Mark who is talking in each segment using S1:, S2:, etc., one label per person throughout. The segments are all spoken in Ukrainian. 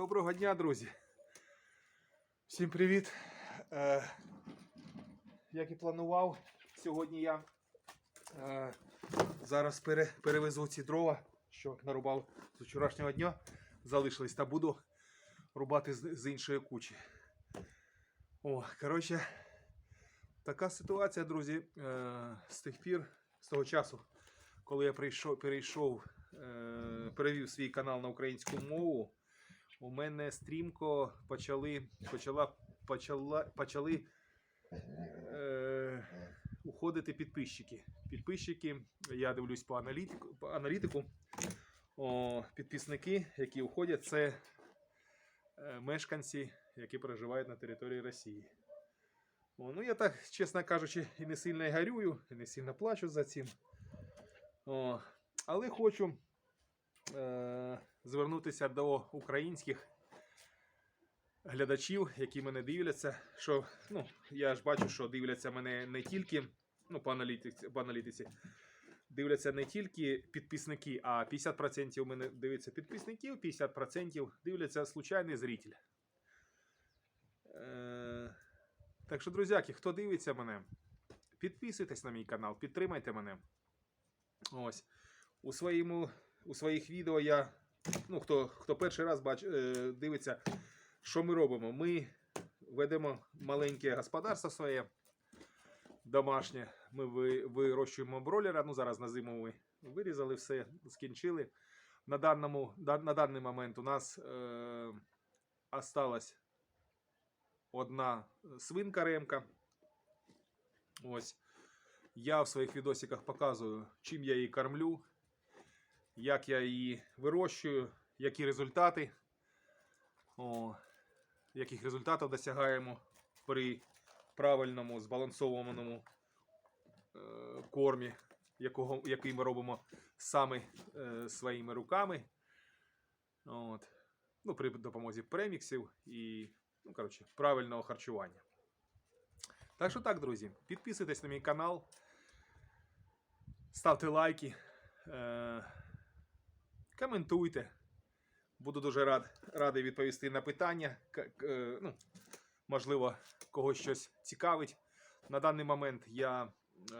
S1: Доброго дня, друзі. Всім привіт. Е, як і планував, сьогодні я е, зараз пере, перевезу ці дрова, що нарубав з вчорашнього дня. Залишились та буду рубати з, з іншої кучі. О, коротше, така ситуація, друзі, е, з тих пір, з того часу, коли я прийшов, перейшов, е, перевів свій канал на українську мову, у мене стрімко почали, почала, почала, почали е, уходити підписчики. Підписчики, я дивлюсь по аналітику, по аналітику о, підписники, які уходять, це е, мешканці, які проживають на території Росії. О, ну, я так, чесно кажучи, і не сильно і горюю, і не сильно плачу за цим. О, але хочу звернутися до українських глядачів, які мене дивляться. Що, ну, я ж бачу, що дивляться мене не тільки ну, по, аналітиці, по аналітиці, дивляться не тільки підписники, а 50% мене дивиться підписників, 50% дивляться случайний зритель. Е, так що, друзяки, хто дивиться мене, підписуйтесь на мій канал, підтримайте мене. Ось. У, своєму, у своїх відео я. Ну, хто, хто перший раз бач, е, дивиться, що ми робимо? Ми ведемо маленьке господарство своє домашнє. Ми ви- вирощуємо бролера. Ну, зараз на зиму ми вирізали все, скінчили. На, даному, да- на даний момент у нас е, осталась одна свинка ремка. Ось. Я в своїх відосиках показую, чим я її кормлю, як я її вирощую, які результати. О, яких результатів досягаємо при правильному збалансованому е, кормі, якого, який ми робимо саме е, своїми руками. От. Ну, при допомозі преміксів і ну, коротше, правильного харчування. Так що так, друзі, підписуйтесь на мій канал, ставте лайки, е- коментуйте. Буду дуже рад, радий відповісти на питання. Е, ну, можливо, когось щось цікавить. На даний момент я е-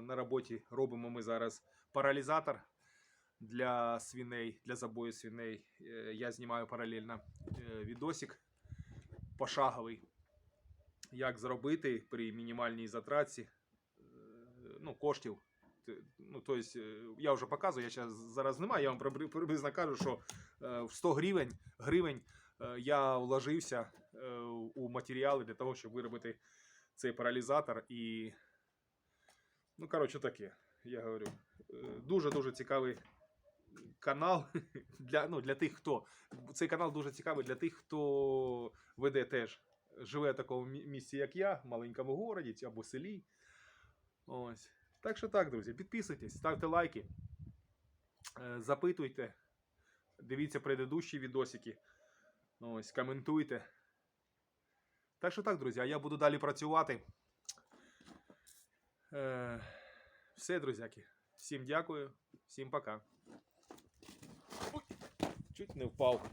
S1: на роботі робимо ми зараз паралізатор для свиней, для забою свиней. Е, я знімаю паралельно е, відосик пошаговий як зробити при мінімальній затратці е, ну, коштів. Ну, тобто, е, я вже показую, я зараз, зараз немає, я вам приблизно кажу, що е, в 100 гривень, гривень е, я вложився у матеріали для того, щоб виробити цей паралізатор. І, ну, коротше, таке, я говорю. Дуже-дуже цікавий канал для, ну, для тих, хто. Цей канал дуже цікавий для тих, хто веде теж живе в такому місці, як я, в маленькому городі або селі. Ось. Так що так, друзі, підписуйтесь, ставте лайки, е, запитуйте, дивіться предыдущі відосики. Ось, коментуйте. Так що так, друзі, а я буду далі працювати. Е, все, друзяки. Всім дякую, всім пока. Ой, чуть не впав.